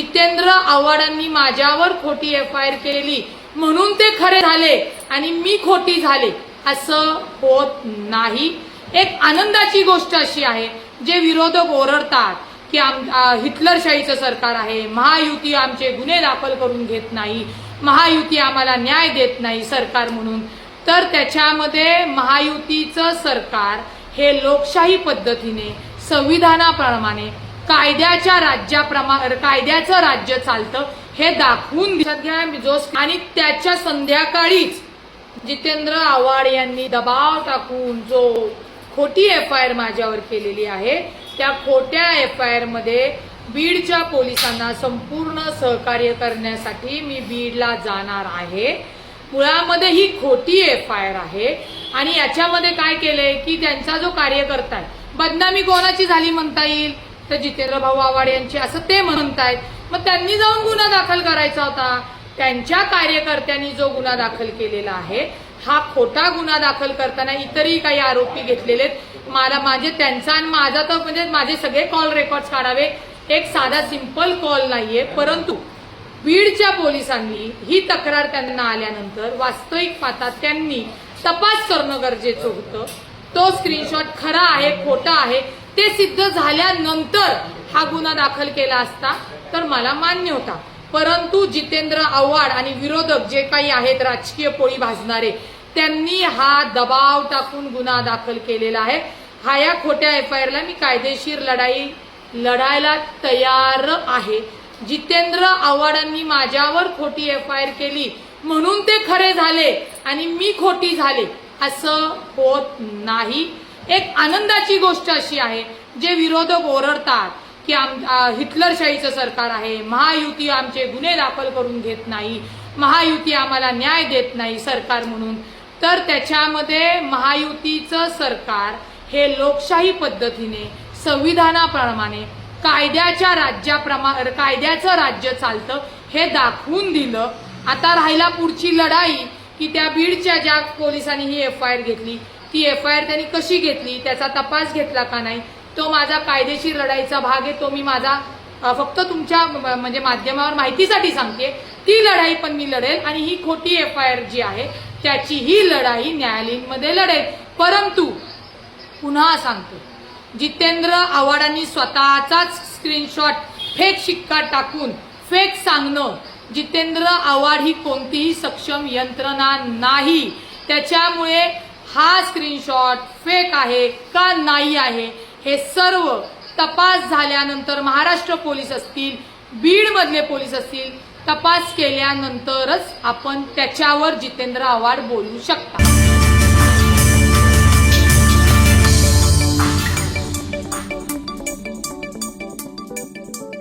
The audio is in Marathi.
जितेंद्र आव्हाडांनी माझ्यावर खोटी एफ आय आर केलेली. म्हणून ते खरे झाले आणि मी खोटी झाले. असं होत नाही. एक आनंदाची गोष्ट अशी आहे जे विरोधक ओरडतात की आम हिटलरशाहीचं सरकार आहे महायुती आमचे गुन्हे दाखल करून घेत नाही महायुती आम्हाला न्याय देत नाही सरकार म्हणून. तर त्याच्यामध्ये महायुतीचं सरकार हे लोकशाही पद्धतीने संविधानाप्रमाणे कायद्याच्या राज्याप्रमा कायद्याचं राज्य चालतं हे दाखवून सध्या घ्या जो आणि त्याच्या संध्याकाळीच जितेंद्र आव्हाड यांनी दबाव टाकून जो खोटी एफ आय आर माझ्यावर केलेली आहे त्या खोट्या एफ आय आरमध्ये बीडच्या पोलिसांना संपूर्ण सहकार्य करण्यासाठी मी बीडला जाणार आहे. मुळामध्ये ही खोटी एफ आय आर आहे. आणि याच्यामध्ये काय केलंय की त्यांचा जो कार्यकर्ता आहे बदनामी कोणाची झाली म्हणता येईल? तर जितेंद्र भाऊ आव्हाड यांची असं ते म्हणतायत. मग त्यांनी जाऊन गुन्हा दाखल करायचा होता. त्यांच्या कार्यकर्त्यांनी जो गुन्हा दाखल केलेला आहे हा खोटा गुन्हा दाखल करताना इतरही काही आरोपी घेतलेले आहेत मला माझे त्यांचा आणि माझा तर म्हणजे माझे सगळे कॉल रेकॉर्ड काढावे. एक साधा सिंपल कॉल नाहीये परंतु बीडच्या पोलिसांनी ही तक्रार त्यांना आल्यानंतर वास्तविक पाहता त्यांनी तपास करणं गरजेचं होतं. तो स्क्रीनशॉट खरा आहे खोटा आहे. ते सिद्ध झाल्यानंतर हा गुन्हा दाखल केला असता तर मला मान्य होता. परंतु जितेंद्र आव्हाड आणि विरोधक जे काही आहेत राजकीय पोळी भाजणारे त्यांनी हा दबाव टाकून गुन्हा दाखल केलेला आहे. हा या खोट्या एफ आय आरला मी कायदेशीर लढाई लढायला तयार आहे. जितेंद्र आव्हाडांनी माझ्यावर खोटी एफ आय आर केली म्हणून ते खरे झाले आणि मी खोटी झाले असं होत नाही. एक आनंदाची गोष्ट अशी आहे जे विरोधक ओरडतात की आम हिटलरशाहीचं सरकार आहे महायुती आमचे गुन्हे दाखल करून घेत नाही महायुती आम्हाला न्याय देत नाही सरकार म्हणून तर त्याच्यामध्ये महायुतीचं सरकार हे लोकशाही पद्धतीने संविधानाप्रमाणे कायद्याच्या राज्याप्रमा कायद्याचं राज्य चालतं हे दाखवून दिलं. आता राहिला पुढची लढाई की त्या बीडच्या ज्या पोलिसांनी ही एफ आय आर घेतली ती एफ आय आर त्यांनी कशी घेतली त्याचा तपास घेतला का नाही तो माझा कायदेशीर लढाईचा भाग आहे तो मी माझा फक्त तुमच्या म- म्हणजे माध्यमावर माहितीसाठी सांगते. ती लढाई पण मी लढेल आणि ही खोटी एफ आय आर जी आहे त्याची ही लढाई न्यायालयीनमध्ये लढेल. परंतु पुन्हा सांगतो जितेंद्र आव्हाडांनी स्वतःचाच स्क्रीनशॉट फेक शिक्का टाकून फेक सांगणं जितेंद्र आव्हाड ही कोणतीही सक्षम यंत्रणा नाही. त्याच्यामुळे हा स्क्रीनशॉट फेक आहे का नाही आहे हे सर्व तपास झाल्यानंतर महाराष्ट्र पोलीस असतील बीडमधले पोलीस असतील तपास केल्यानंतरच आपण त्याच्यावर जितेंद्र आव्हाड बोलू शकता.